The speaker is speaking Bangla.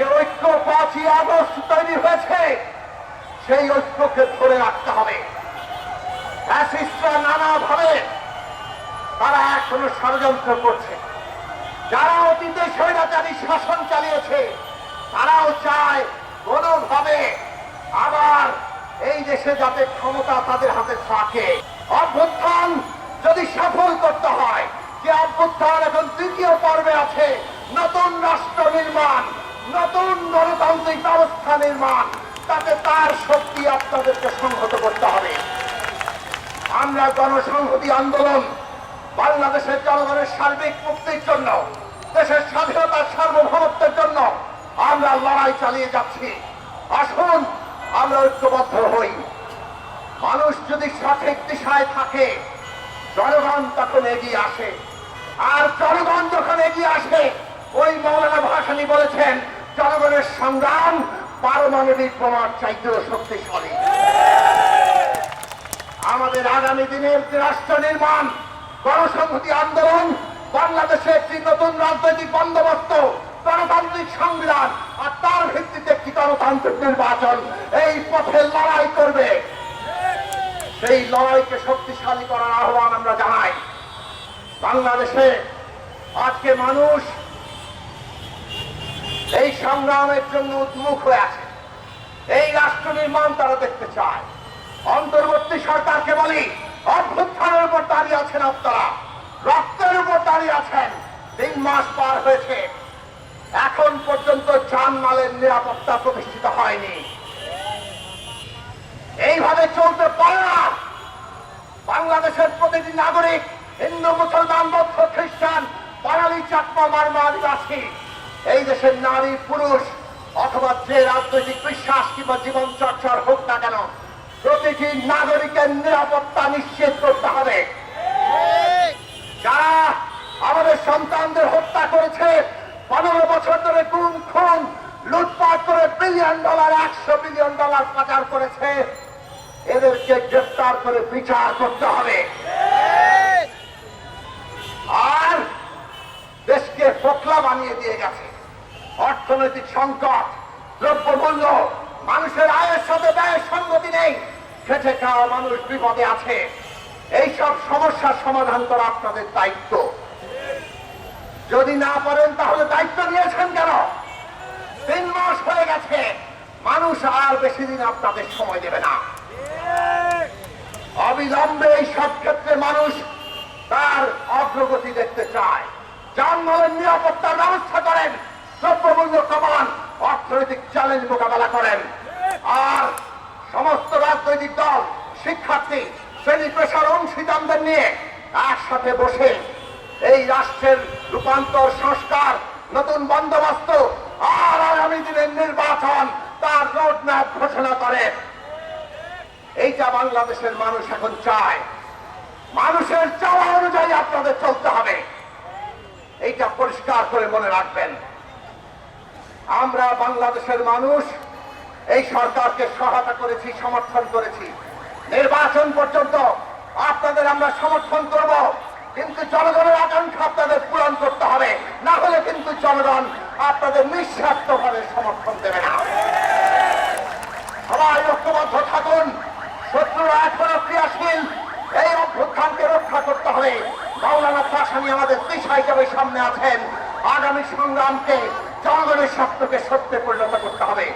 যে ঐক্য পাঁচই আগস্ট তৈরি হয়েছে, সেই ঐক্যকে ধরে রাখতে হবে। নানাভাবে তারা এখনও ষড়যন্ত্র করছে। যারা অতীতে স্বৈরাচারী শাসন চালিয়েছে, তারাও চায় কোনোভাবে আবার এই দেশে যাতে ক্ষমতা তাদের হাতে থাকে। অভ্যুত্থান যদি সফল করতে হয়, যে অভ্যুত্থান এখন তৃতীয় পর্বে আছে, নতুন রাষ্ট্র নির্মাণ। নতুন গণতান্ত্রিক ব্যবস্থা নির্মাণ, তাতে তার শক্তি আপনাদেরকে সংহত করতে হবে। আমরা গণসংহতি আন্দোলন বাংলাদেশের জনগণের সার্বিক মুক্তির জন্য, দেশের স্বাধীনতার সার্বভৌমত্বের জন্য আমরা লড়াই চালিয়ে যাচ্ছি। আসুন, আমরা ঐক্যবদ্ধ হই। মানুষ যদি সঠিক দিশায় থাকে, জনগণ তখন এগিয়ে আসে। আর জনগণ যখন এগিয়ে আসে, ওই মৌলানা ভাসানী বলেছেন জনগণের সংগ্রাম, পারমাণবিক বোমার চাইতেও শক্তিশালী। আমাদের আগামী দিনের রাষ্ট্র নির্মাণ, গণসংহতি আন্দোলন বাংলাদেশে একটি নতুন রাজনৈতিক বন্দোবস্ত, গণতান্ত্রিক সংবিধান, আর তার ভিত্তিতে একটি গণতান্ত্রিক নির্বাচন, এই পথে লড়াই করবে। সেই লড়াইকে শক্তিশালী করার আহ্বান আমরা জানাই। বাংলাদেশে আজকে মানুষ এই সংগ্রামের জন্য উন্মুখ হয়ে আছে। এই রাষ্ট্র নির্মাণ তারা দেখতে চায়। অন্তর্বর্তী সরকারকে বলি, অভ্যুত্থানের উপর দাঁড়িয়ে আছেন আপনারা। রক্তের উপর দাঁড়িয়ে আছেন। তিন মাস পার হয়েছে। এখন পর্যন্ত জানমালের নিরাপত্তা প্রতিষ্ঠিত হয়নি। এইভাবে চলতে পারে না। বাংলাদেশের প্রতিটি নাগরিক, হিন্দু, মুসলমান, বৌদ্ধ, খ্রিস্টান, বাঙালি চাকমা মারমা, আদিবাসী এই দেশের নারী, পুরুষ, অথবা যে রাজনৈতিক বিশ্বাস কিংবা জীবন চর্চার হোক না কেন, প্রতিটি নাগরিকের নিরাপত্তা নিশ্চিত করতে হবে। যারা আমাদের সন্তানদের হত্যা করেছে, পনেরো বছর ধরে গুম, খুন, লুটপাট করে বিলিয়ন ডলার একশো বিলিয়ন ডলার পাচার করেছে, এদেরকে গ্রেফতার করে বিচার করতে হবে। অর্থনৈতিক সংকট, দ্রব্যমূল্য, মানুষের আয়ের সাথে ব্যয়ের সঙ্গতি নেই, খেটে খাওয়া মানুষ বিপদে আছে। এইসব সমস্যার সমাধান করা আপনাদের দায়িত্ব। যদি না পারেন, তাহলে দায়িত্ব নিয়েছেন কেন? তিন মাস হয়ে গেছে, মানুষ আর বেশি দিন আপনাদের সময় দেবে না। অবিলম্বে এই সব ক্ষেত্রে মানুষ তার অগ্রগতি দেখতে চায়। যানবাহনের নিরাপত্তার ব্যবস্থা করেন। দ্রব্যমূল্য অর্থনৈতিক চ্যালেঞ্জ মোকাবেলা করেন। আর সমস্ত রাজনৈতিক দল, শিক্ষার্থী, শ্রেণি পেশার অংশীদারদের নিয়ে একসাথে বসে এই রাষ্ট্রের রূপান্তর সংস্কার, নতুন বন্দোবস্ত আর আগামী দিনের নির্বাচন তার রোড ম্যাপ ঘোষণা করে। এইটা বাংলাদেশের মানুষ এখন চায়। মানুষের চাওয়া অনুযায়ী আপনাদের চলতে হবে। এইটা পরিষ্কার করে মনে রাখবেন। আমরা বাংলাদেশের মানুষ, এই সরকারকে সহায়তা করেছি, সমর্থন করেছি। নির্বাচন পর্যন্ত আপনাদের আমরা সমর্থন করব, কিন্তু জনগণের আকাঙ্ক্ষা আপনাদের পূরণ করতে হবে। না হলে কিন্তু জনগণ আপনাদের নিঃস্বার্থভাবে সমর্থন দেবে না। সবাই ঐক্যবদ্ধ থাকুন। শত্রুরা এখনও ক্রিয়াশীল। এই অভ্যুত্থানকে রক্ষা করতে হবে। মাওলানা পাশানি আমাদের দিশা হিসাবে সামনে আছেন। আগামী সংগ্রামকে জনগণের স্বার্থকে সত্যে পরিণত করতে হবে।